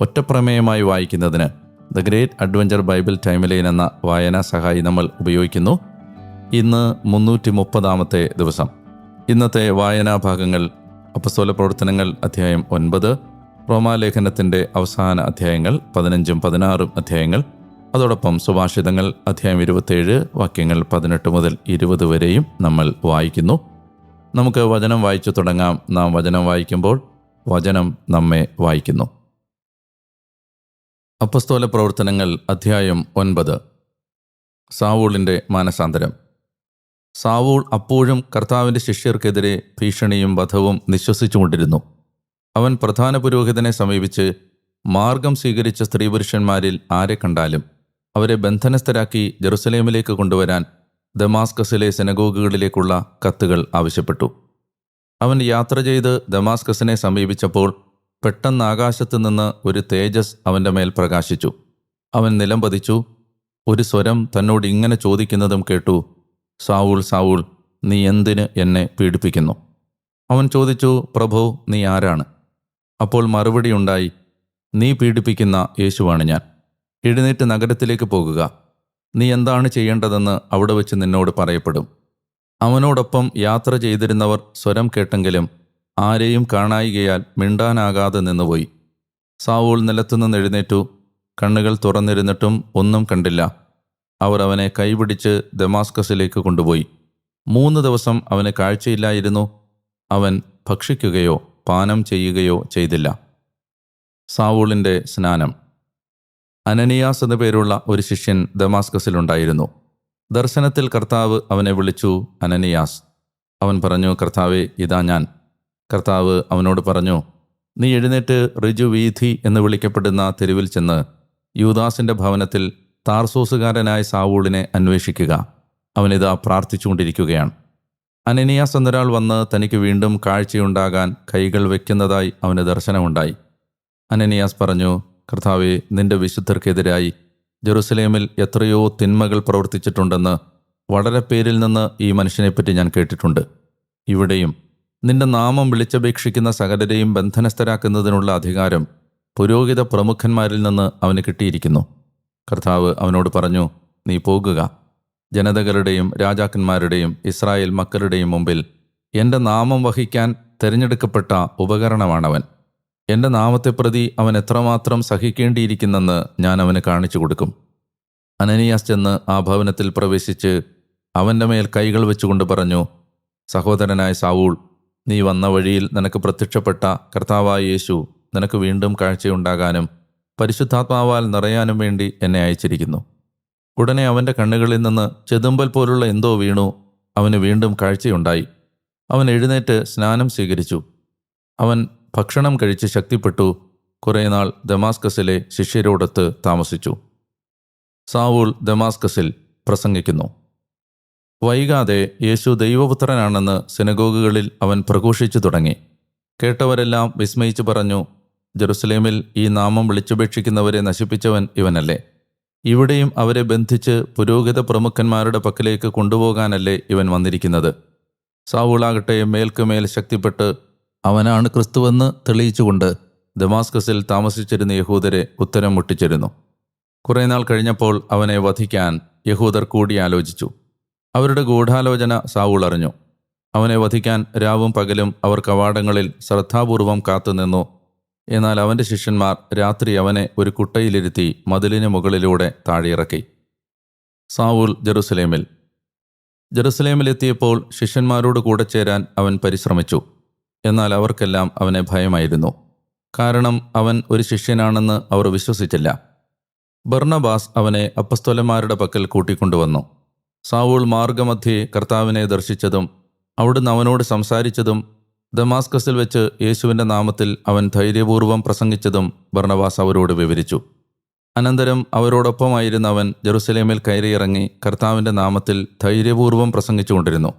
ഒറ്റപ്രമേയമായി വായിക്കുന്നതിന് the great adventure Bible timeline എന്ന വായനാ സഹായി നമ്മൾ ഉപയോഗിക്കുന്നു. ഇന്ന് മുന്നൂറ്റി മുപ്പതാമത്തെ ദിവസം. ഇന്നത്തെ വായനാ ഭാഗങ്ങൾ അപ്പസ്തോല പ്രവർത്തനങ്ങൾ അധ്യായം ഒൻപത് റോമാലേഖനത്തിന്റെ അവസാന അധ്യായങ്ങൾ പതിനഞ്ചും പതിനാറും അധ്യായങ്ങൾ അതോടൊപ്പം സുഭാഷിതങ്ങൾ അധ്യായം ഇരുപത്തേഴ് വാക്യങ്ങൾ പതിനെട്ട് മുതൽ ഇരുപത് വരെയും നമ്മൾ വായിക്കുന്നു. നമുക്ക് വചനം വായിച്ചു തുടങ്ങാം. നാം വചനം വായിക്കുമ്പോൾ വചനം നമ്മെ വായിക്കുന്നു. അപ്പസ്തോല പ്രവർത്തനങ്ങൾ അധ്യായം ഒൻപത്. സാവൂളിന്റെ മാനസാന്തരം. സാവൂൾ അപ്പോഴും കർത്താവിന്റെ ശിഷ്യർക്കെതിരെ ഭീഷണിയും വധവും നിശ്വസിച്ചുകൊണ്ടിരുന്നു. അവൻ പ്രധാന പുരോഹിതനെ സമീപിച്ച് മാർഗം സ്വീകരിച്ച സ്ത്രീ പുരുഷന്മാരിൽ ആരെ കണ്ടാലും അവരെ ബന്ധനസ്ഥരാക്കി ജെറുസലേമിലേക്ക് കൊണ്ടുവരാൻ ദമാസ്കസിലെ സെനഗോഗുകളിലേക്കുള്ള കത്തുകൾ ആവശ്യപ്പെട്ടു. അവൻ യാത്ര ചെയ്ത് ദമാസ്കസിനെ സമീപിച്ചപ്പോൾ പെട്ടെന്ന് ആകാശത്തു നിന്ന് ഒരു തേജസ് അവന്റെ മേൽ പ്രകാശിച്ചു. അവൻ നിലം പതിച്ചു. ഒരു സ്വരം തന്നോട് ഇങ്ങനെ ചോദിക്കുന്നതും കേട്ടു സാവൂൾ സാവൂൾ നീ എന്തിന് എന്നെ പീഡിപ്പിക്കുന്നു? അവൻ ചോദിച്ചു പ്രഭു നീ ആരാണ്? അപ്പോൾ മറുപടി ഉണ്ടായി നീ പീഡിപ്പിക്കുന്ന യേശുവാണ് ഞാൻ. എഴുന്നേറ്റ് നഗരത്തിലേക്ക് പോകുക. നീ എന്താണ് ചെയ്യേണ്ടതെന്ന് അവിടെ വെച്ച് നിന്നോട് പറയപ്പെടും. അവനോടൊപ്പം യാത്ര ചെയ്തിരുന്നവർ സ്വരം കേട്ടെങ്കിലും ആരെയും കാണായികയാൽ മിണ്ടാനാകാതെ നിന്നുപോയി. സാവൂൾ നിലത്തുനിന്ന് എഴുന്നേറ്റു. കണ്ണുകൾ തുറന്നിരുന്നിട്ടും ഒന്നും കണ്ടില്ല. അവർ അവനെ കൈപിടിച്ച് ദമാസ്കസിലേക്ക് കൊണ്ടുപോയി. മൂന്ന് ദിവസം അവന് കാഴ്ചയില്ലായിരുന്നു. അവൻ ഭക്ഷിക്കുകയോ പാനം ചെയ്യുകയോ ചെയ്തില്ല. സാവൂളിന്റെ സ്നാനം. അനനിയാസ് എന്ന പേരുള്ള ഒരു ശിഷ്യൻ ദമാസ്കസിലുണ്ടായിരുന്നു ദർശനത്തിൽ കർത്താവ് അവനെ വിളിച്ചു അനനിയാസ്. അവൻ പറഞ്ഞു കർത്താവേ ഇതാ ഞാൻ. കർത്താവ് അവനോട് പറഞ്ഞു നീ എഴുന്നേറ്റ് ഋജുവീഥി എന്ന് വിളിക്കപ്പെടുന്ന തെരുവിൽ ചെന്ന് യൂദാസിന്റെ ഭവനത്തിൽ താർസൂസുകാരനായ സാവൂളിനെ അന്വേഷിക്കുക. അവനിതാ പ്രാർത്ഥിച്ചുകൊണ്ടിരിക്കുകയാണ്. അനനിയാസ് എന്നൊരാൾ വന്ന് തനിക്ക് വീണ്ടും കാഴ്ചയുണ്ടാകാൻ കൈകൾ വയ്ക്കുന്നതായി അവന് ദർശനമുണ്ടായി. അനനിയാസ് പറഞ്ഞു കർത്താവെ നിന്റെ വിശുദ്ധർക്കെതിരായി ജെറുസലേമിൽ എത്രയോ തിന്മകൾ പ്രവർത്തിച്ചിട്ടുണ്ടെന്ന് വളരെ പേരിൽ നിന്ന് ഈ മനുഷ്യനെപ്പറ്റി ഞാൻ കേട്ടിട്ടുണ്ട്. ഇവിടെയും നിന്റെ നാമം വിളിച്ചപേക്ഷിക്കുന്ന സകലരെയും ബന്ധനസ്ഥരാക്കുന്നതിനുള്ള അധികാരം പുരോഹിത പ്രമുഖന്മാരിൽ നിന്ന് അവന് കിട്ടിയിരിക്കുന്നു. കർത്താവ് അവനോട് പറഞ്ഞു നീ പോകുക. ജനതകളുടെയും രാജാക്കന്മാരുടെയും ഇസ്രായേൽ മക്കളുടെയും മുമ്പിൽ എന്റെ നാമം വഹിക്കാൻ തിരഞ്ഞെടുക്കപ്പെട്ട ഉപകരണമാണവൻ. എന്റെ നാമത്തെ പ്രതി അവൻ എത്രമാത്രം സഹിക്കേണ്ടിയിരിക്കുന്നെന്ന് ഞാൻ അവന് കാണിച്ചു കൊടുക്കും. അനനിയാസ് ചെന്ന് ആ ഭവനത്തിൽ പ്രവേശിച്ച് അവന്റെ മേൽ കൈകൾ വെച്ചുകൊണ്ട് പറഞ്ഞു സഹോദരനായ സാവൂൾ നീ വന്ന വഴിയിൽ നിനക്ക് പ്രത്യക്ഷപ്പെട്ട കർത്താവായ യേശു നിനക്ക് വീണ്ടും കാഴ്ചയുണ്ടാകാനും പരിശുദ്ധാത്മാവാൽ നിറയാനും വേണ്ടി എന്നെ അയച്ചിരിക്കുന്നു. ഉടനെ അവന്റെ കണ്ണുകളിൽ നിന്ന് ചെതുമ്പൽ പോലുള്ള എന്തോ വീണു. അവന് വീണ്ടും കാഴ്ചയുണ്ടായി. അവൻ എഴുന്നേറ്റ് സ്നാനം സ്വീകരിച്ചു. അവൻ ഭക്ഷണം കഴിച്ച് ശക്തിപ്പെട്ടു. കുറേ നാൾ ദമാസ്കസിലെ ശിഷ്യരോടൊത്ത് താമസിച്ചു. സാവൂൾ ദമാസ്കസിൽ പ്രസംഗിക്കുന്നു. വൈകാതെ യേശു ദൈവപുത്രനാണെന്ന് സിനഗോഗുകളിൽ അവൻ പ്രഘോഷിച്ചു തുടങ്ങി. കേട്ടവരെല്ലാം വിസ്മയിച്ചു പറഞ്ഞു ജെറുസലേമിൽ ഈ നാമം വിളിച്ചപേക്ഷിക്കുന്നവരെ നശിപ്പിച്ചവൻ ഇവനല്ലേ? ഇവിടെയും അവരെ ബന്ധിച്ച് പുരോഹിത പ്രമുഖന്മാരുടെ പക്കലേക്ക് കൊണ്ടുപോകാനല്ലേ ഇവൻ വന്നിരിക്കുന്നത്? സാവൂളാകട്ടെ മേൽക്കുമേൽ ശക്തിപ്പെട്ട് അവനാണ് ക്രിസ്തുവെന്ന് തെളിയിച്ചുകൊണ്ട് ദമാസ്കസിൽ താമസിച്ചിരുന്ന യഹൂദരെ ഉത്തരം മുട്ടിച്ചിരുന്നു. കുറേനാൾ കഴിഞ്ഞപ്പോൾ അവനെ വധിക്കാൻ യഹൂദർ കൂടിയാലോചിച്ചു. അവരുടെ ഗൂഢാലോചന സാവൂൾ അറിഞ്ഞു. അവനെ വധിക്കാൻ രാവും പകലും അവർ കവാടങ്ങളിൽ ശ്രദ്ധാപൂർവം കാത്തുനിന്നു എന്നാൽ അവന്റെ ശിഷ്യന്മാർ രാത്രി അവനെ ഒരു കുട്ടയിലിരുത്തി മതിലിന് മുകളിലൂടെ താഴെയിറക്കി. സാവൂൾ ജെറുസലേമിൽ. ജെറുസലേമിലെത്തിയപ്പോൾ ശിഷ്യന്മാരോട് കൂടെ ചേരാൻ അവൻ പരിശ്രമിച്ചു. എന്നാൽ അവർക്കെല്ലാം അവനെ ഭയമായിരുന്നു. കാരണം അവൻ ഒരു ശിഷ്യനാണെന്ന് അവർ വിശ്വസിച്ചില്ല. ബർണബാസ് അവനെ അപ്പസ്തോലന്മാരുടെ പക്കൽ കൂട്ടിക്കൊണ്ടുവന്നു. സാവൂൾ മാർഗമധ്യേ കർത്താവിനെ ദർശിച്ചതും അവിടുന്ന് അവനോട് സംസാരിച്ചതും ദമാസ്കസിൽ വെച്ച് യേശുവിന്റെ നാമത്തിൽ അവൻ ധൈര്യപൂർവം പ്രസംഗിച്ചതും ഭർണവാസ് അവരോട് വിവരിച്ചു. അനന്തരം അവരോടൊപ്പമായിരുന്ന അവൻ ജെറുസലേമിൽ കയറിയിറങ്ങി കർത്താവിന്റെ നാമത്തിൽ ധൈര്യപൂർവം പ്രസംഗിച്ചുകൊണ്ടിരുന്നു.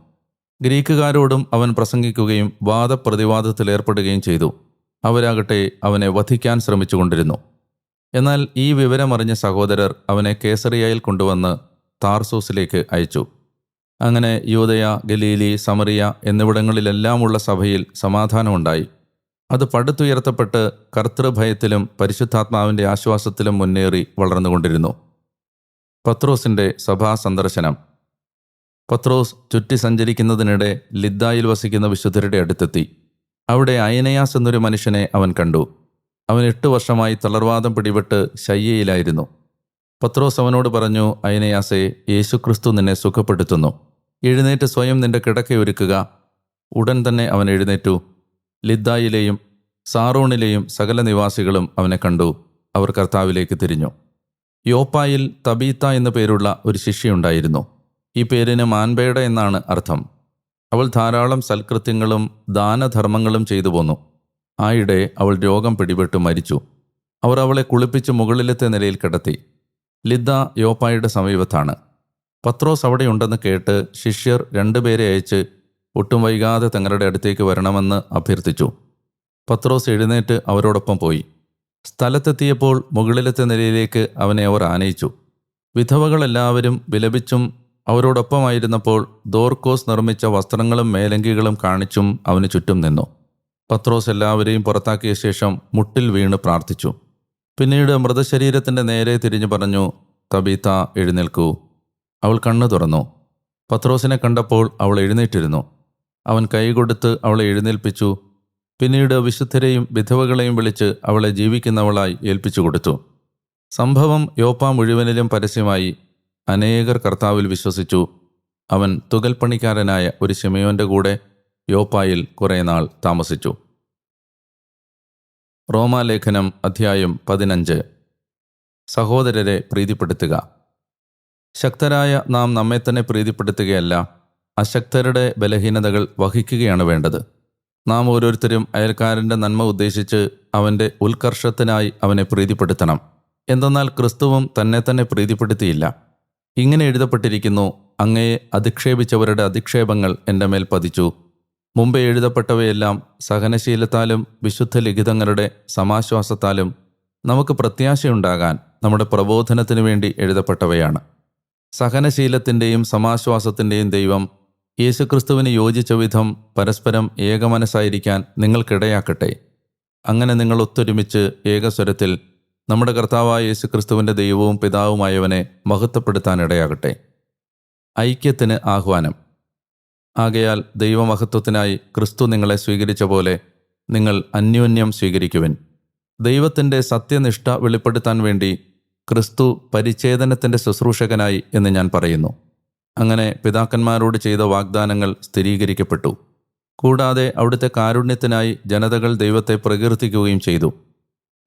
ഗ്രീക്കുകാരോടും അവൻ പ്രസംഗിക്കുകയും വാദപ്രതിവാദത്തിലേർപ്പെടുകയും ചെയ്തു. അവരാകട്ടെ അവനെ വധിക്കാൻ ശ്രമിച്ചുകൊണ്ടിരുന്നു. എന്നാൽ ഈ വിവരമറിഞ്ഞ സഹോദരർ അവനെ കേസറിയയിൽ കൊണ്ടുവന്ന് താർസൂസിലേക്ക് അയച്ചു. അങ്ങനെ യൂതയ ഗലീലി സമറിയ എന്നിവിടങ്ങളിലെല്ലാമുള്ള സഭയിൽ സമാധാനമുണ്ടായി. അത് പടുത്തുയർത്തപ്പെട്ട് കർത്തൃഭയത്തിലും പരിശുദ്ധാത്മാവിന്റെ ആശ്വാസത്തിലും മുന്നേറി വളർന്നുകൊണ്ടിരുന്നു. പത്രോസിന്റെ സഭാ സന്ദർശനം. പത്രോസ് ചുറ്റി സഞ്ചരിക്കുന്നതിനിടെ ലിദ്ദായിൽ വസിക്കുന്ന വിശുദ്ധരുടെ അടുത്തെത്തി. അവിടെ അയനയാസ് എന്നൊരു മനുഷ്യനെ അവൻ കണ്ടു. അവൻ എട്ട് വർഷമായി തളർവാദം പിടിപെട്ട് ശയ്യയിലായിരുന്നു. പത്രോസ് അവനോട് പറഞ്ഞു അയനയാസെ യേശുക്രിസ്തു നിന്നെ സുഖപ്പെടുത്തുന്നു. എഴുന്നേറ്റ് സ്വയം നിന്റെ കിടക്കയൊരുക്കുക ഉടൻ തന്നെ അവൻ എഴുന്നേറ്റു. ലിദ്ദായിലെയും സാറോണിലെയും സകല നിവാസികളും അവനെ കണ്ടു. അവർ കർത്താവിലേക്ക് തിരിഞ്ഞു. യോപ്പായിൽ തബീത്ത എന്നു പേരുള്ള ഒരു ശിഷ്യയുണ്ടായിരുന്നു ഈ പേരിന് മാൻപേട എന്നാണ് അർത്ഥം. അവൾ ധാരാളം സൽകൃത്യങ്ങളും ദാനധർമ്മങ്ങളും ചെയ്തു പോന്നു. ആയിടെ അവൾ രോഗം പിടിപെട്ട് മരിച്ചു. അവർ അവളെ കുളിപ്പിച്ച് മുകളിലത്തെ നിലയിൽ കിടത്തി. ലിദ്ദ യോപ്പായുടെ സമീപത്താണ്. പത്രോസ് അവിടെയുണ്ടെന്ന് കേട്ട് ശിഷ്യർ രണ്ടുപേരെ അയച്ച് ഒട്ടും വൈകാതെ തങ്ങളുടെ അടുത്തേക്ക് വരണമെന്ന് അഭ്യർത്ഥിച്ചു. പത്രോസ് എഴുന്നേറ്റ് അവരോടൊപ്പം പോയി. സ്ഥലത്തെത്തിയപ്പോൾ മുകളിലത്തെ നിലയിലേക്ക് അവനെ അവർ ആനയിച്ചു. വിധവകളെല്ലാവരും വിലപിച്ചും അവരോടൊപ്പമായിരുന്നപ്പോൾ ദോർക്കോസ് നിർമ്മിച്ച വസ്ത്രങ്ങളും മേലങ്കികളും കാണിച്ചും അവന് ചുറ്റും നിന്നു. പത്രോസ് എല്ലാവരെയും പുറത്താക്കിയ ശേഷം മുട്ടിൽ വീണ് പ്രാർത്ഥിച്ചു. പിന്നീട് മൃതശരീരത്തിന്റെ നേരെ തിരിഞ്ഞു പറഞ്ഞു തബീത്ത എഴുന്നേൽക്കൂ. അവൾ കണ്ണു തുറന്നു. പത്രോസിനെ കണ്ടപ്പോൾ അവൾ എഴുന്നേറ്റിരുന്നു. അവൻ കൈകൊടുത്ത് അവളെ എഴുന്നേൽപ്പിച്ചു. പിന്നീട് വിശുദ്ധരെയും വിധവകളെയും വിളിച്ച് അവളെ ജീവിക്കുന്നവളായി ഏൽപ്പിച്ചു കൊടുത്തു. സംഭവം യോപ്പ മുഴുവനിലും പരസ്യമായി. അനേകർ കർത്താവിൽ വിശ്വസിച്ചു. അവൻ തുകൽപ്പണിക്കാരനായ ഒരു ശിമയോന്റെ കൂടെ യോപ്പായിൽ കുറേ നാൾ താമസിച്ചു. റോമാലേഖനം അധ്യായം പതിനഞ്ച്. സഹോദരരെ പ്രീതിപ്പെടുത്തുക. ശക്തരായ നാം നമ്മെ തന്നെ പ്രീതിപ്പെടുത്തുകയല്ല അശക്തരുടെ ബലഹീനതകൾ വഹിക്കുകയാണ് വേണ്ടത്. നാം ഓരോരുത്തരും അയൽക്കാരന്റെ നന്മ ഉദ്ദേശിച്ച് അവന്റെ ഉത്കർഷത്തിനായി അവനെ പ്രീതിപ്പെടുത്തണം. എന്തെന്നാൽ ക്രിസ്തുവും തന്നെ തന്നെ പ്രീതിപ്പെടുത്തിയില്ല. ഇങ്ങനെ എഴുതപ്പെട്ടിരിക്കുന്നു അങ്ങയെ അധിക്ഷേപിച്ചവരുടെ അധിക്ഷേപങ്ങൾ എന്റെ മേൽ പതിച്ചു. മുമ്പേ എഴുതപ്പെട്ടവയെല്ലാം സഹനശീലത്താലും വിശുദ്ധ ലിഖിതങ്ങളുടെ സമാശ്വാസത്താലും നമുക്ക് പ്രത്യാശയുണ്ടാകാൻ നമ്മുടെ പ്രബോധനത്തിനു വേണ്ടി എഴുതപ്പെട്ടവയാണ്. സഹനശീലത്തിന്റെയും സമാശ്വാസത്തിന്റെയും ദൈവം യേശുക്രിസ്തുവിന് യോജിച്ച വിധം പരസ്പരം ഏകമനസ്സായിരിക്കാൻ നിങ്ങൾക്കിടയാക്കട്ടെ. അങ്ങനെ നിങ്ങൾ ഒത്തൊരുമിച്ച് ഏകസ്വരത്തിൽ നമ്മുടെ കർത്താവായ യേശുക്രിസ്തുവിന്റെ ദൈവവും പിതാവുമായവനെ മഹത്വപ്പെടുത്താനിടയാകട്ടെ. ഐക്യത്തിന് ആഹ്വാനം. ആകയാൽ ദൈവമഹത്വത്തിനായി ക്രിസ്തു നിങ്ങളെ സ്വീകരിച്ച പോലെ നിങ്ങൾ അന്യോന്യം സ്വീകരിക്കുവിൻ. ദൈവത്തിന്റെ സത്യനിഷ്ഠ വെളിപ്പെടുത്താൻ വേണ്ടി ക്രിസ്തു പരിച്ഛേദനത്തിന്റെ ശുശ്രൂഷകനായി എന്ന് ഞാൻ പറയുന്നു. അങ്ങനെ പിതാക്കന്മാരോട് ചെയ്ത വാഗ്ദാനങ്ങൾ സ്ഥിരീകരിക്കപ്പെട്ടു. കൂടാതെ അവിടുത്തെ കാരുണ്യത്തിനായി ജനതകൾ ദൈവത്തെ പ്രകീർത്തിക്കുകയും ചെയ്തു.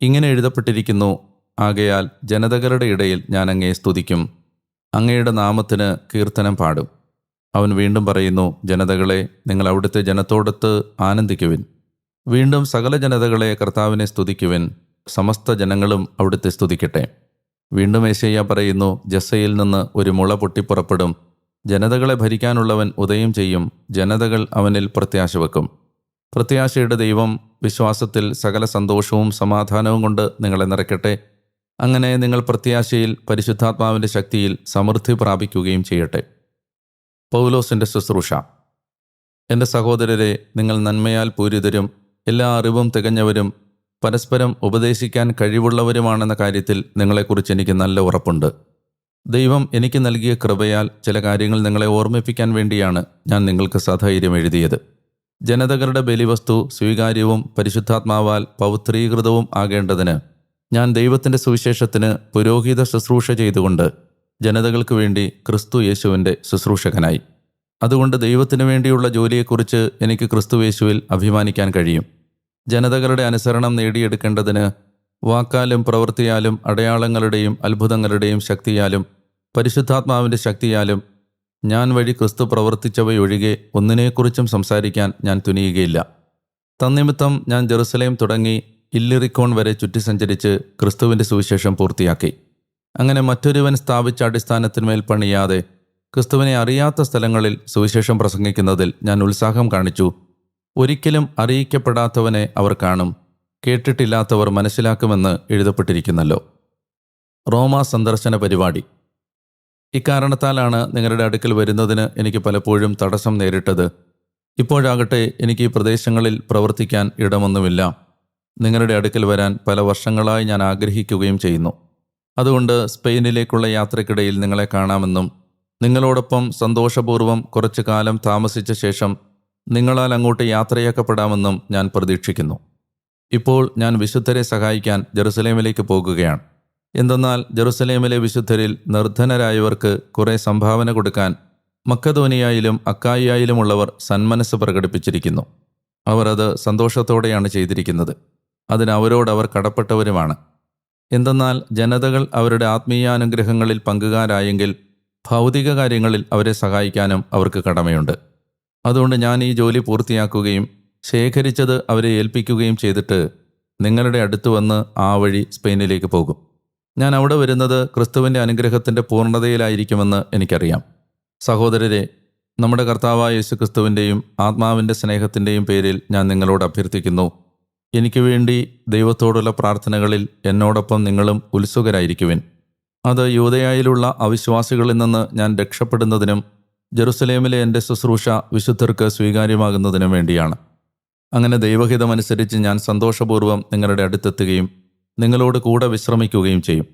ഇങ്ങനെ എഴുതപ്പെട്ടിരിക്കുന്നു ആകയാൽ ജനതകളുടെ ഇടയിൽ ഞാൻ അങ്ങയെ സ്തുതിക്കും അങ്ങയുടെ നാമത്തിന് കീർത്തനം പാടും. അവൻ വീണ്ടും പറയുന്നു ജനതകളെ നിങ്ങൾ അവിടുത്തെ ജനത്തോടൊത്ത് ആനന്ദിക്കുവിൻ. വീണ്ടും സകല ജനതകളെ കർത്താവിനെ സ്തുതിക്കുവിൻ. സമസ്ത ജനങ്ങളും അവിടുത്തെ സ്തുതിക്കട്ടെ. വീണ്ടും ഏശയ്യ പറയുന്നു ജസ്സയിൽ നിന്ന് ഒരു മുള പൊട്ടിപ്പുറപ്പെടും. ജനതകളെ ഭരിക്കാനുള്ളവൻ ഉദയം ചെയ്യും. ജനതകൾ അവനിൽ പ്രത്യാശ വെക്കും. പ്രത്യാശയുടെ ദൈവം വിശ്വാസത്തിൽ സകല സന്തോഷവും സമാധാനവും കൊണ്ട് നിങ്ങളെ നിറയ്ക്കട്ടെ. അങ്ങനെ നിങ്ങൾ പ്രത്യാശയിൽ പരിശുദ്ധാത്മാവിന്റെ ശക്തിയിൽ സമൃദ്ധി പ്രാപിക്കുകയും ചെയ്യട്ടെ. പൗലോസിന്റെ ശുശ്രൂഷ. എന്റെ സഹോദരരെ നിങ്ങൾ നന്മയാൽ പൂരിതരും എല്ലാ അറിവും തികഞ്ഞവരും പരസ്പരം ഉപദേശിക്കാൻ കഴിവുള്ളവരുമാണെന്ന കാര്യത്തിൽ നിങ്ങളെക്കുറിച്ച് എനിക്ക് നല്ല ഉറപ്പുണ്ട്. ദൈവം എനിക്ക് നൽകിയ കൃപയാൽ ചില കാര്യങ്ങൾ നിങ്ങളെ ഓർമ്മിപ്പിക്കാൻ വേണ്ടിയാണ് ഞാൻ നിങ്ങൾക്ക് സധൈര്യം എഴുതിയത്. ജനതകളുടെ ബലിവസ്തു സ്വീകാര്യവും പരിശുദ്ധാത്മാവാൽ പൗത്രീകൃതവും ആകേണ്ടതിന് ഞാൻ ദൈവത്തിന്റെ സുവിശേഷത്തിന് പുരോഹിത ശുശ്രൂഷ ചെയ്തുകൊണ്ട് ജനതകൾക്ക് വേണ്ടി ക്രിസ്തു യേശുവിന്റെ ശുശ്രൂഷകനായി. അതുകൊണ്ട് ദൈവത്തിനു വേണ്ടിയുള്ള ജോലിയെക്കുറിച്ച് എനിക്ക് ക്രിസ്തു യേശുവിൽ അഭിമാനിക്കാൻ കഴിയും. ജനതകളുടെ അനുസരണം നേടിയെടുക്കേണ്ടതിന് വാക്കാലും പ്രവൃത്തിയാലും അടയാളങ്ങളുടെയും അത്ഭുതങ്ങളുടെയും ശക്തിയാലും പരിശുദ്ധാത്മാവിന്റെ ശക്തിയാലും ഞാൻ വഴി ക്രിസ്തു പ്രവർത്തിച്ചവയൊഴികെ ഒന്നിനെക്കുറിച്ചും സംസാരിക്കാൻ ഞാൻ തുനിയുകയില്ല. തന്നിമിത്തം ഞാൻ ജെറുസലേം തുടങ്ങി ഇല്ലിറിക്കോൺ വരെ ചുറ്റി സഞ്ചരിച്ച് ക്രിസ്തുവിന്റെ സുവിശേഷം പൂർത്തിയാക്കി. അങ്ങനെ മറ്റൊരുവൻ സ്ഥാപിച്ച അടിസ്ഥാനത്തിന്മേൽ പണിയാതെ ക്രിസ്തുവിനെ അറിയാത്ത സ്ഥലങ്ങളിൽ സുവിശേഷം പ്രസംഗിക്കുന്നതിൽ ഞാൻ ഉത്സാഹം കാണിച്ചു. ഒരിക്കലും അറിയിക്കപ്പെടാത്തവനെ അവർ കാണും. കേട്ടിട്ടില്ലാത്തവർ മനസ്സിലാക്കുമെന്ന് എഴുതപ്പെട്ടിരിക്കുന്നല്ലോ. റോമ സന്ദർശന പരിപാടി. ഇക്കാരണത്താലാണ് നിങ്ങളുടെ അടുക്കൽ വരുന്നതിന് എനിക്ക് പലപ്പോഴും തടസ്സം നേരിട്ടത്. ഇപ്പോഴാകട്ടെ എനിക്ക് ഈ പ്രദേശങ്ങളിൽ പ്രവർത്തിക്കാൻ ഇടമൊന്നുമില്ല. നിങ്ങളുടെ അടുക്കൽ വരാൻ പല വർഷങ്ങളായി ഞാൻ ആഗ്രഹിക്കുകയും ചെയ്യുന്നു. അതുകൊണ്ട് സ്പെയിനിലേക്കുള്ള യാത്രക്കിടയിൽ നിങ്ങളെ കാണാമെന്നും നിങ്ങളോടൊപ്പം സന്തോഷപൂർവം കുറച്ചു കാലം താമസിച്ച ശേഷം നിങ്ങളാൽ അങ്ങോട്ട് യാത്രയാക്കപ്പെടാമെന്നും ഞാൻ പ്രതീക്ഷിക്കുന്നു. ഇപ്പോൾ ഞാൻ വിശുദ്ധരെ സഹായിക്കാൻ ജെറുസലേമിലേക്ക് പോകുകയാണ്. എന്തെന്നാൽ ജെറുസലേമിലെ വിശുദ്ധരിൽ നിർദ്ധനരായവർക്ക് കുറേ സംഭാവന കൊടുക്കാൻ മക്കധോനിയായാലും അക്കായിയായാലുമുള്ളവർ സന്മനസ് പ്രകടിപ്പിച്ചിരിക്കുന്നു. അവർ അത് സന്തോഷത്തോടെയാണ് ചെയ്തിരിക്കുന്നത്. അതിന് അവരോട് അവർ കടപ്പെട്ടവരുമാണ്. എന്തെന്നാൽ ജനതകൾ അവരുടെ ആത്മീയാനുഗ്രഹങ്ങളിൽ പങ്കുകാരായെങ്കിൽ ഭൗതിക കാര്യങ്ങളിൽ അവരെ സഹായിക്കാനും അവർക്ക് കടമയുണ്ട്. അതുകൊണ്ട് ഞാൻ ഈ ജോലി പൂർത്തിയാക്കുകയും ശേഖരിച്ചത് അവരെ ഏൽപ്പിക്കുകയും ചെയ്തിട്ട് നിങ്ങളുടെ അടുത്ത് വന്ന് ആ വഴി സ്പെയിനിലേക്ക് പോകും. ഞാൻ അവിടെ വരുന്നത് ക്രിസ്തുവിന്റെ അനുഗ്രഹത്തിന്റെ പൂർണതയിലായിരിക്കുമെന്ന് എനിക്കറിയാം. സഹോദരരെ നമ്മുടെ കർത്താവായ യേശു ക്രിസ്തുവിന്റെയും ആത്മാവിന്റെ സ്നേഹത്തിന്റെയും പേരിൽ ഞാൻ നിങ്ങളോട് അഭ്യർത്ഥിക്കുന്നു. എനിക്ക് വേണ്ടി ദൈവത്തോടുള്ള പ്രാർത്ഥനകളിൽ എന്നോടൊപ്പം നിങ്ങളും ഉത്സുകരായിരിക്കുവിൻ. അത് യൂതയായിലുള്ള അവിശ്വാസികളിൽ നിന്ന് ഞാൻ രക്ഷപ്പെടുന്നതിനും ജെറുസലേമിലെ എന്റെ ശുശ്രൂഷ വിശുദ്ധർക്ക് സ്വീകാര്യമാകുന്നതിനും വേണ്ടിയാണ്. അങ്ങനെ ദൈവഹിതമനുസരിച്ച് ഞാൻ സന്തോഷപൂർവം നിങ്ങളുടെ അടുത്തെത്തുകയും നിങ്ങളോട് കൂടെ വിശ്രമിക്കുകയും ചെയ്യും.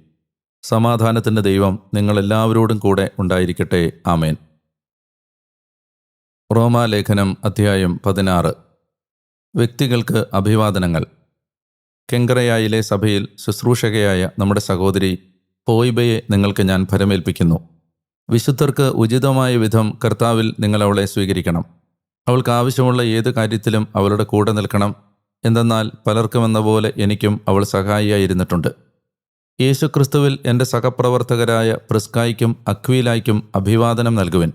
സമാധാനത്തിന്റെ ദൈവം നിങ്ങളെല്ലാവരോടും കൂടെ ഉണ്ടായിരിക്കട്ടെ. ആമേൻ. റോമാലേഖനം അധ്യായം പതിനാറ്. വ്യക്തികൾക്ക് അഭിവാദനങ്ങൾ. കെങ്കറയായിലെ സഭയിൽ ശുശ്രൂഷകയായ നമ്മുടെ സഹോദരി പോയിബയെ നിങ്ങൾക്ക് ഞാൻ ഭരമേൽപ്പിക്കുന്നു. വിശുദ്ധർക്ക് ഉചിതമായ വിധം കർത്താവിൽ നിങ്ങൾ അവളെ സ്വീകരിക്കണം. അവൾക്ക് ആവശ്യമുള്ള ഏത് കാര്യത്തിലും അവളുടെ കൂടെ നിൽക്കണം. എന്തെന്നാൽ പലർക്കുമെന്ന പോലെ എനിക്കും അവൾ സഹായിയായിരുന്നിട്ടുണ്ട്. യേശുക്രിസ്തുവിൽ എന്റെ സഹപ്രവർത്തകരായ പ്രിസ്കായ്ക്കും അക്വീലായ്ക്കും അഭിവാദനം നൽകുവിൻ.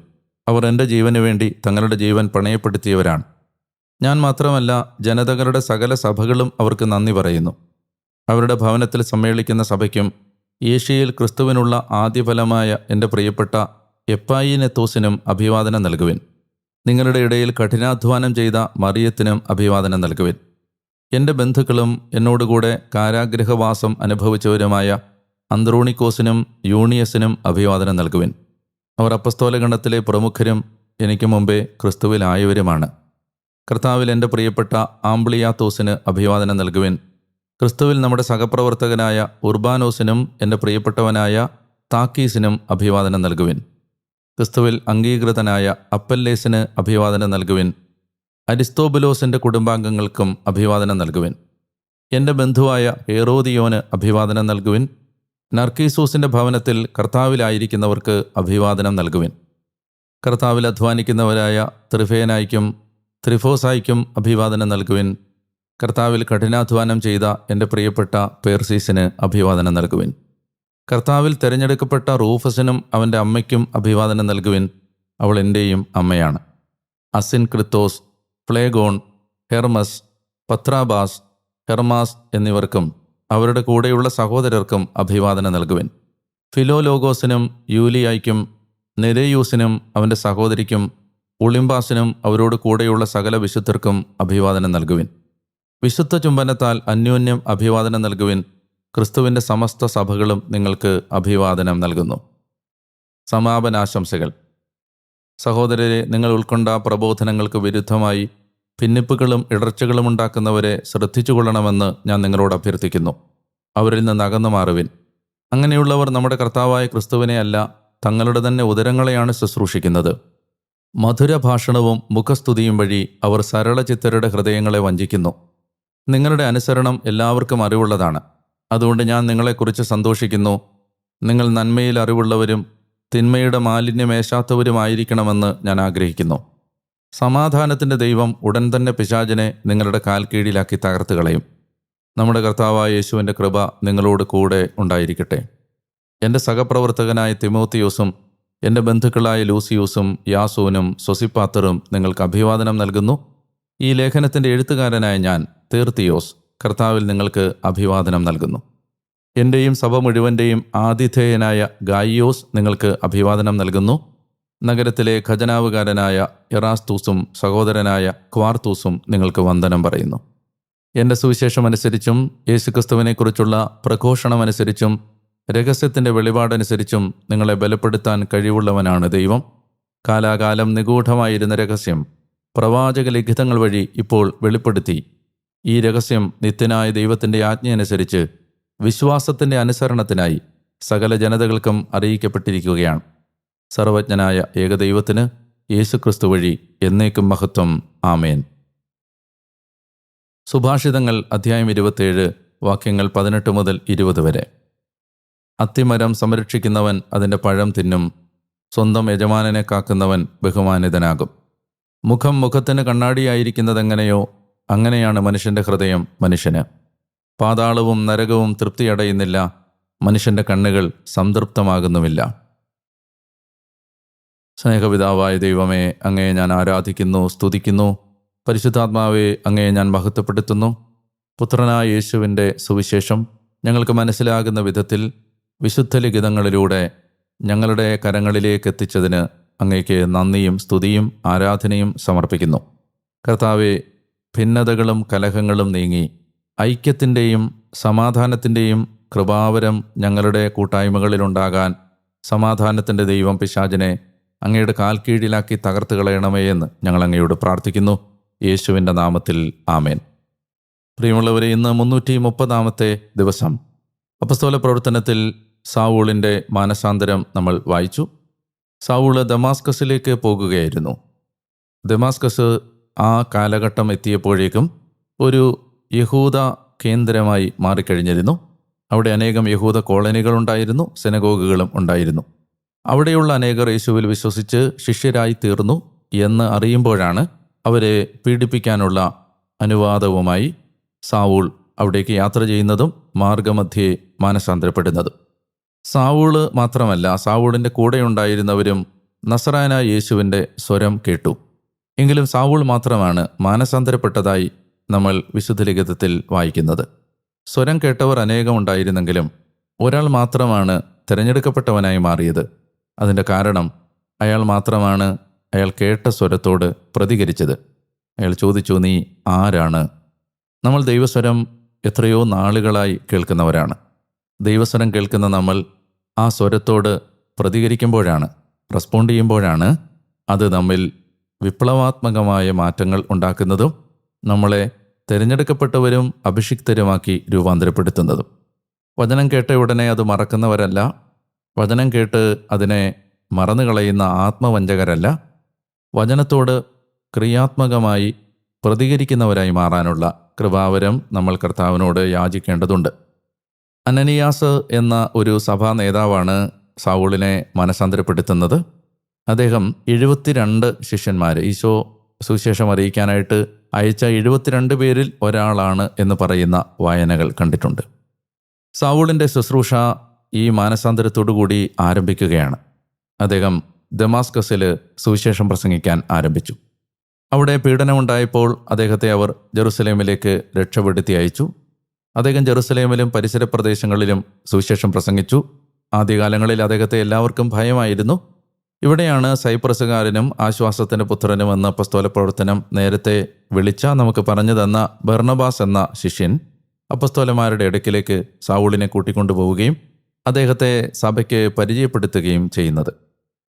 അവർ എന്റെ ജീവന് വേണ്ടി തങ്ങളുടെ ജീവൻ പണയപ്പെടുത്തിയവരാണ്. ഞാൻ മാത്രമല്ല ജനതകളുടെ സകല സഭകളും അവർക്ക് നന്ദി പറയുന്നു. അവരുടെ ഭവനത്തിൽ സമ്മേളിക്കുന്ന സഭയ്ക്കും ഏഷ്യയിൽ ക്രിസ്തുവിനുള്ള ആദ്യഫലമായ എന്റെ പ്രിയപ്പെട്ട എപ്പായിനെത്തോസിനും അഭിവാദനം നൽകുവിൻ. നിങ്ങളുടെ ഇടയിൽ കഠിനാധ്വാനം ചെയ്ത മറിയത്തിനും അഭിവാദനം നൽകുവിൻ. എന്റെ ബന്ധുക്കളും എന്നോടുകൂടെ കാരാഗ്രഹവാസം അനുഭവിച്ചവരുമായ അന്ത്രോണിക്കോസിനും യൂണിയസിനും അഭിവാദനം നൽകുവിൻ. അവർ അപ്പസ്തോലഗണത്തിലെ പ്രമുഖരും എനിക്ക് മുമ്പേ ക്രിസ്തുവിലായവരുമാണ്. കർത്താവിൽ എന്റെ പ്രിയപ്പെട്ട ആംബ്ലിയാത്തോസിന് അഭിവാദനം നൽകുവിൻ. ക്രിസ്തുവിൽ നമ്മുടെ സഹപ്രവർത്തകനായ ഉർബാനോസിനും എന്റെ പ്രിയപ്പെട്ടവനായ താക്കീസിനും അഭിവാദനം നൽകുവിൻ. ക്രിസ്തുവിൽ അംഗീകൃതനായ അപ്പല്ലേസിന് അഭിവാദനം നൽകുവിൻ. അരിസ്തോബുലോസിന്റെ കുടുംബാംഗങ്ങൾക്കും അഭിവാദനം നൽകുവിൻ. എന്റെ ബന്ധുവായ ഹേറോദിയോന് അഭിവാദനം നൽകുവിൻ. നർക്കീസൂസിന്റെ ഭവനത്തിൽ കർത്താവിലായിരിക്കുന്നവർക്ക് അഭിവാദനം നൽകുവിൻ. കർത്താവിൽ അധ്വാനിക്കുന്നവരായ ത്രിഫേനായിക്കും ത്രിഫോസായിക്കും അഭിവാദനം നൽകുവിൻ. കർത്താവിൽ കഠിനാധ്വാനം ചെയ്ത എന്റെ പ്രിയപ്പെട്ട പേർസീസിന് അഭിവാദനം നൽകുവിൻ. കർത്താവിൽ തിരഞ്ഞെടുക്കപ്പെട്ട റൂഫസിനും അവന്റെ അമ്മയ്ക്കും അഭിവാദനം നൽകുവിൻ. അവൾ എന്റെയും അമ്മയാണ്. Asyncritus Phlegon Hermes Patrobas Hermas എന്നിവർക്കും അവരുടെ കൂടെയുള്ള സഹോദരർക്കും അഭിവാദനം നൽകുവിൻ. ഫിലോലോഗോസിനും യൂലിയായ്ക്കും നെരേയൂസിനും അവന്റെ സഹോദരിക്കും ഉളിംബാസിനും അവരോട് കൂടെയുള്ള സകല വിശുദ്ധർക്കും അഭിവാദനം നൽകുവിൻ. വിശുദ്ധ ചുംബനത്താൽ അന്യോന്യം അഭിവാദനം നൽകുവിൻ. ക്രിസ്തുവിന്റെ സമസ്ത സഭകളും നിങ്ങൾക്ക് അഭിവാദനം നൽകുന്നു. സമാപനാശംസകൾ. സഹോദരരെ നിങ്ങൾ ഉൾക്കൊണ്ട പ്രബോധനങ്ങൾക്ക് വിരുദ്ധമായി ഭിന്നിപ്പുകളും ഇടർച്ചകളും ഉണ്ടാക്കുന്നവരെ ശ്രദ്ധിച്ചുകൊള്ളണമെന്ന് ഞാൻ നിങ്ങളോട് അഭ്യർത്ഥിക്കുന്നു. അവരിൽ നിന്ന് അകന്നു മാറുവിൻ. അങ്ങനെയുള്ളവർ നമ്മുടെ കർത്താവായ ക്രിസ്തുവിനെ അല്ല തങ്ങളുടെ തന്നെ ഉദരങ്ങളെയാണ് ശുശ്രൂഷിക്കുന്നത്. മധുരഭാഷണവും മുഖസ്തുതിയും വഴി അവർ സരളചിത്തരുടെ ഹൃദയങ്ങളെ വഞ്ചിക്കുന്നു. നിങ്ങളുടെ അനുസരണം എല്ലാവർക്കും അറിവുള്ളതാണ്. അതുകൊണ്ട് ഞാൻ നിങ്ങളെക്കുറിച്ച് സന്തോഷിക്കുന്നു. നിങ്ങൾ നന്മയിൽ അറിവുള്ളവരും തിന്മയുടെ മാലിന്യമേശാത്തവരുമായിരിക്കണമെന്ന് ഞാൻ ആഗ്രഹിക്കുന്നു. സമാധാനത്തിന്റെ ദൈവം ഉടൻ തന്നെ പിശാചിനെ നിങ്ങളുടെ കാൽ കീഴിലാക്കി തകർത്ത് കളയും നമ്മുടെ കർത്താവായ യേശുവിന്റെ കൃപ നിങ്ങളോട് കൂടെ ഉണ്ടായിരിക്കട്ടെ. എന്റെ സഹപ്രവർത്തകനായ തിമോത്തിയോസും എന്റെ ബന്ധുക്കളായ ലൂസിയൂസും യാസൂനും സൊസിപ്പാത്തറും നിങ്ങൾക്ക് അഭിവാദനം നൽകുന്നു. ഈ ലേഖനത്തിന്റെ എഴുത്തുകാരനായ ഞാൻ തീർത്തിയോസ് കർത്താവിൽ നിങ്ങൾക്ക് അഭിവാദനം നൽകുന്നു. എന്റെയും സഭ മുഴുവന്റെയും ആതിഥേയനായ ഗായിയോസ് നിങ്ങൾക്ക് അഭിവാദനം നൽകുന്നു. നഗരത്തിലെ ഖജനാവുകാരനായ എറാസ്തൂസും സഹോദരനായ ക്വാർത്തൂസും നിങ്ങൾക്ക് വന്ദനം പറയുന്നു. എന്റെ സുവിശേഷമനുസരിച്ചും യേശുക്രിസ്തുവിനെക്കുറിച്ചുള്ള പ്രഘോഷണമനുസരിച്ചും രഹസ്യത്തിന്റെ വെളിപാടനുസരിച്ചും നിങ്ങളെ ബലപ്പെടുത്താൻ കഴിവുള്ളവനാണ് ദൈവം. കാലാകാലം നിഗൂഢമായിരുന്ന രഹസ്യം പ്രവാചക ലിഖിതങ്ങൾ വഴി ഇപ്പോൾ വെളിപ്പെടുത്തി. ഈ രഹസ്യം നിത്യനായ ദൈവത്തിന്റെ ആജ്ഞയനുസരിച്ച് വിശ്വാസത്തിന്റെ അനുസരണത്തിനായി സകല ജനതകൾക്കും അറിയിക്കപ്പെട്ടിരിക്കുകയാണ്. സർവജ്ഞനായ ഏകദൈവത്തിന് യേശുക്രിസ്തു വഴി എന്നേക്കും മഹത്വം. ആമേൻ. സുഭാഷിതങ്ങൾ അധ്യായം ഇരുപത്തേഴ് വാക്യങ്ങൾ പതിനെട്ട് മുതൽ ഇരുപത് വരെ. അത്തിമരം സംരക്ഷിക്കുന്നവൻ അതിന്റെ പഴം തിന്നും സ്വന്തം യജമാനനെ കാക്കുന്നവൻ ബഹുമാനിതനാകും. മുഖം മുഖത്തിന് കണ്ണാടിയായിരിക്കുന്നതെങ്ങനെയോ അങ്ങനെയാണ് മനുഷ്യന്റെ ഹൃദയം മനുഷ്യന്. പാതാളവും നരകവും തൃപ്തിയടയുന്നില്ല മനുഷ്യന്റെ കണ്ണുകൾ സംതൃപ്തമാകുന്നുമില്ല. സ്നേഹപിതാവായ ദൈവമേ അങ്ങയെ ഞാൻ ആരാധിക്കുന്നു സ്തുതിക്കുന്നു. പരിശുദ്ധാത്മാവെ അങ്ങയെ ഞാൻ മഹത്വപ്പെടുത്തുന്നു. പുത്രനായ യേശുവിന്റെ സുവിശേഷം ഞങ്ങൾക്ക് മനസ്സിലാകുന്ന വിധത്തിൽ വിശുദ്ധ ലിഖിതങ്ങളിലൂടെ ഞങ്ങളുടെ കരങ്ങളിലേക്ക് എത്തിച്ചതിന് അങ്ങേക്ക് നന്ദിയും സ്തുതിയും ആരാധനയും സമർപ്പിക്കുന്നു. കർത്താവെ ഭിന്നതകളും കലഹങ്ങളും നീങ്ങി ഐക്യത്തിന്റെയും സമാധാനത്തിന്റെയും കൃപാവരം ഞങ്ങളുടെ കൂട്ടായ്മകളിലുണ്ടാകാൻ സമാധാനത്തിന്റെ ദൈവം പിശാചിനെ അങ്ങയുടെ കാൽ കീഴിലാക്കി തകർത്ത് കളയണമേ എന്ന് ഞങ്ങൾ അങ്ങയോട് പ്രാർത്ഥിക്കുന്നു. യേശുവിന്റെ നാമത്തിൽ ആമേൻ. പ്രിയമുള്ളവരെ ഇന്ന് മുന്നൂറ്റി മുപ്പതാമത്തെ ദിവസം അപ്പസ്തോല പ്രവർത്തനത്തിൽ സാവൂളിന്റെ മാനസാന്തരം നമ്മൾ വായിച്ചു. സാവൂൾ ദമാസ്കസിലേക്ക് പോകുകയായിരുന്നു. ദമാസ്കസ് ആ കാലഘട്ടം എത്തിയപ്പോഴേക്കും ഒരു യഹൂദ കേന്ദ്രമായി മാറിക്കഴിഞ്ഞിരുന്നു. അവിടെ അനേകം യഹൂദ കോളനികളുണ്ടായിരുന്നു സെനഗോഗുകളും ഉണ്ടായിരുന്നു. അവിടെയുള്ള അനേകർ യേശുവിൽ വിശ്വസിച്ച് ശിഷ്യരായി തീർന്നു എന്ന് അറിയുമ്പോഴാണ് അവരെ പീഡിപ്പിക്കാനുള്ള അനുവാദവുമായി സാവൂൾ അവിടേക്ക് യാത്ര ചെയ്യുന്നതും മാർഗമധ്യേ മാനസാന്തരപ്പെടുന്നതും. സാവൂൾ മാത്രമല്ല സാവൂളിന്റെ കൂടെയുണ്ടായിരുന്നവരും നസറാന യേശുവിന്റെ സ്വരം കേട്ടു. എങ്കിലും സാവൂൾ മാത്രമാണ് മാനസാന്തരപ്പെട്ടതായി നമ്മൾ വിശുദ്ധ ലിഖിതത്തിൽ വായിക്കുന്നത്. സ്വരം കേട്ടവർ അനേകം ഉണ്ടായിരുന്നെങ്കിലും ഒരാൾ മാത്രമാണ് തിരഞ്ഞെടുക്കപ്പെട്ടവനായി മാറിയത്. അതിന്റെ കാരണം അയാൾ മാത്രമാണ് അയാൾ കേട്ട സ്വരത്തോട് പ്രതികരിച്ചത്. അയാൾ ചോദിച്ചു നീ ആരാണ്? നമ്മൾ ദൈവസ്വരം എത്രയോ നാളുകളായി കേൾക്കുന്നവരാണ്. ദൈവസ്വരം കേൾക്കുന്ന നമ്മൾ ആ സ്വരത്തോട് പ്രതികരിക്കുമ്പോഴാണ് റെസ്പോണ്ട് ചെയ്യുമ്പോഴാണ് അത് നമ്മിൽ വിപ്ലവാത്മകമായ മാറ്റങ്ങൾ ഉണ്ടാക്കുന്നതും നമ്മളെ തിരഞ്ഞെടുക്കപ്പെട്ടവരും അഭിഷിക്തരുമാക്കി രൂപാന്തരപ്പെടുത്തുന്നതും. വചനം കേട്ട ഉടനെ അത് മറക്കുന്നവരല്ല. വചനം കേട്ട് അതിനെ മറന്നുകളയുന്ന ആത്മവഞ്ചകരല്ല. വചനത്തോട് ക്രിയാത്മകമായി പ്രതികരിക്കുന്നവരായി മാറാനുള്ള കൃപാവരം നമ്മൾ കർത്താവിനോട് യാചിക്കേണ്ടതുണ്ട്. അനനിയാസ് എന്ന ഒരു സഭാ നേതാവാണ് സൗളിനെ മനസാന്തരപ്പെടുത്തുന്നത്. അദ്ദേഹം എഴുപത്തിരണ്ട് ശിഷ്യന്മാർ ഈശോ സുവിശേഷം അറിയിക്കാനായിട്ട് അയച്ച എഴുപത്തിരണ്ട് പേരിൽ ഒരാളാണ് എന്ന് പറയുന്ന വായനകൾ കണ്ടിട്ടുണ്ട്. സൗളിന്റെ ശുശ്രൂഷ ഈ മാനസാന്തരത്തോടുകൂടി ആരംഭിക്കുകയാണ്. അദ്ദേഹം ദമാസ്കസിൽ സുവിശേഷം പ്രസംഗിക്കാൻ ആരംഭിച്ചു. അവിടെ പീഡനമുണ്ടായപ്പോൾ അദ്ദേഹത്തെ അവർ ജെറുസലേമിലേക്ക് രക്ഷപ്പെടുത്തി അയച്ചു. അദ്ദേഹം ജെറുസലേമിലും പരിസര പ്രദേശങ്ങളിലും സുവിശേഷം പ്രസംഗിച്ചു. ആദ്യകാലങ്ങളിൽ അദ്ദേഹത്തെ എല്ലാവർക്കും ഭയമായിരുന്നു. ഇവിടെയാണ് സൈപ്രസുകാരനും ആശ്വാസത്തിന്റെ പുത്രനും എന്ന അപ്പസ്തോല പ്രവർത്തനം നേരത്തെ വിളിച്ച നമുക്ക് പറഞ്ഞു തന്ന ബർണബാസ് എന്ന ശിഷ്യൻ അപ്പസ്തോലന്മാരുടെ ഇടയ്ക്കിലേക്ക് സാവൂളിനെ കൂട്ടിക്കൊണ്ടുപോവുകയും അദ്ദേഹത്തെ സഭയ്ക്ക് പരിചയപ്പെടുത്തുകയും ചെയ്യുന്നത്.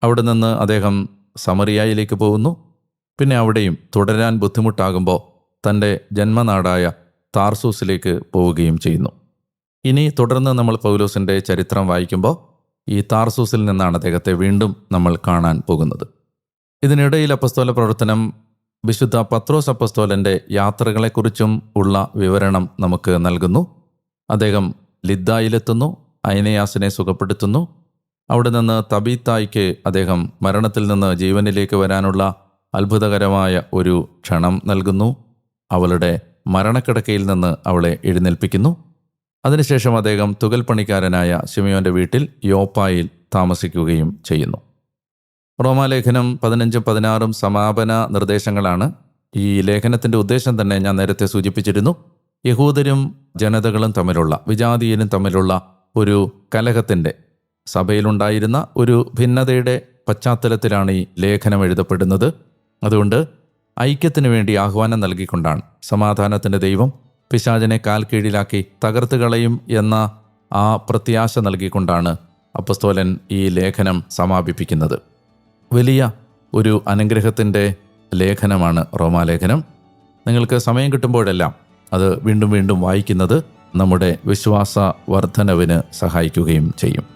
അവിടെ നിന്ന് അദ്ദേഹം സമറിയായിലേക്ക് പോകുന്നു. പിന്നെ അവിടെയും തുടരാൻ ബുദ്ധിമുട്ടാകുമ്പോൾ തന്റെ ജന്മനാടായ താർസൂസിലേക്ക് പോവുകയും ചെയ്യുന്നു. ഇനി തുടർന്ന് നമ്മൾ പൗലോസിന്റെ ചരിത്രം വായിക്കുമ്പോൾ ഈ താർസൂസിൽ നിന്നാണ് അദ്ദേഹത്തെ വീണ്ടും നമ്മൾ കാണാൻ പോകുന്നത്. ഇതിനിടയിൽ അപ്പസ്തോല പ്രവർത്തനം വിശുദ്ധ പത്രോസ് അപ്പസ്തോലന്റെ യാത്രകളെക്കുറിച്ചും ഉള്ള വിവരണം നമുക്ക് നൽകുന്നു. അദ്ദേഹം ലിദ്ദായിലെത്തുന്നു അയനയാസിനെ സുഖപ്പെടുത്തുന്നു. അവിടെ നിന്ന് തബീത്തായിക്ക് അദ്ദേഹം മരണത്തിൽ നിന്ന് ജീവനിലേക്ക് വരാനുള്ള അത്ഭുതകരമായ ഒരു ക്ഷണം നൽകുന്നു. അവളുടെ മരണക്കിടക്കയിൽ നിന്ന് അവളെ എഴുന്നേൽപ്പിക്കുന്നു. അതിനുശേഷം അദ്ദേഹം തുകൽ പണിക്കാരനായ സിമിയോന്റെ വീട്ടിൽ യോപ്പായിൽ താമസിക്കുകയും ചെയ്യുന്നു. റോമാലേഖനം പതിനഞ്ചും പതിനാറും സമാപന നിർദ്ദേശങ്ങളാണ്. ഈ ലേഖനത്തിന്റെ ഉദ്ദേശം തന്നെ ഞാൻ നേരത്തെ സൂചിപ്പിച്ചിരുന്നു. യഹൂദരും ജനതകളും തമ്മിലുള്ള വിജാതീയനും തമ്മിലുള്ള ഒരു കലഹത്തിന്റെ സഭയിലുണ്ടായിരുന്ന ഒരു ഭിന്നതയുടെ പശ്ചാത്തലത്തിലാണ് ഈ ലേഖനം എഴുതപ്പെടുന്നത്. അതുകൊണ്ട് ഐക്യത്തിന് വേണ്ടി ആഹ്വാനം നൽകിക്കൊണ്ടാണ് സമാധാനത്തിന്റെ ദൈവം പിശാചിനെ കാൽ കീഴിലാക്കി തകർത്ത് കളയും എന്ന ആ പ്രത്യാശ നൽകിക്കൊണ്ടാണ് അപ്പസ്തോലൻ ഈ ലേഖനം സമാപിപ്പിക്കുന്നത്. വലിയ ഒരു അനുഗ്രഹത്തിന്റെ ലേഖനമാണ് റോമാലേഖനം. നിങ്ങൾക്ക് സമയം കിട്ടുമ്പോഴെല്ലാം അത് വീണ്ടും വീണ്ടും വായിക്കുന്നത് നമ്മുടെ വിശ്വാസ വർധനവിന് സഹായിക്കുകയും ചെയ്യും.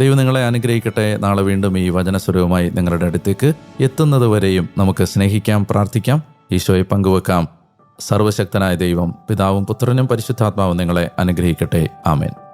ദൈവം നിങ്ങളെ അനുഗ്രഹിക്കട്ടെ. നാളെ വീണ്ടും ഈ വചനസ്വരവുമായി നിങ്ങളുടെ അടുത്തേക്ക് എത്തുന്നത് വരെയും നമുക്ക് സ്നേഹിക്കാം പ്രാർത്ഥിക്കാം ഈശോയെ പങ്കുവെക്കാം. സർവശക്തനായ ദൈവം പിതാവും പുത്രനും പരിശുദ്ധാത്മാവും നിങ്ങളെ അനുഗ്രഹിക്കട്ടെ. ആമേൻ.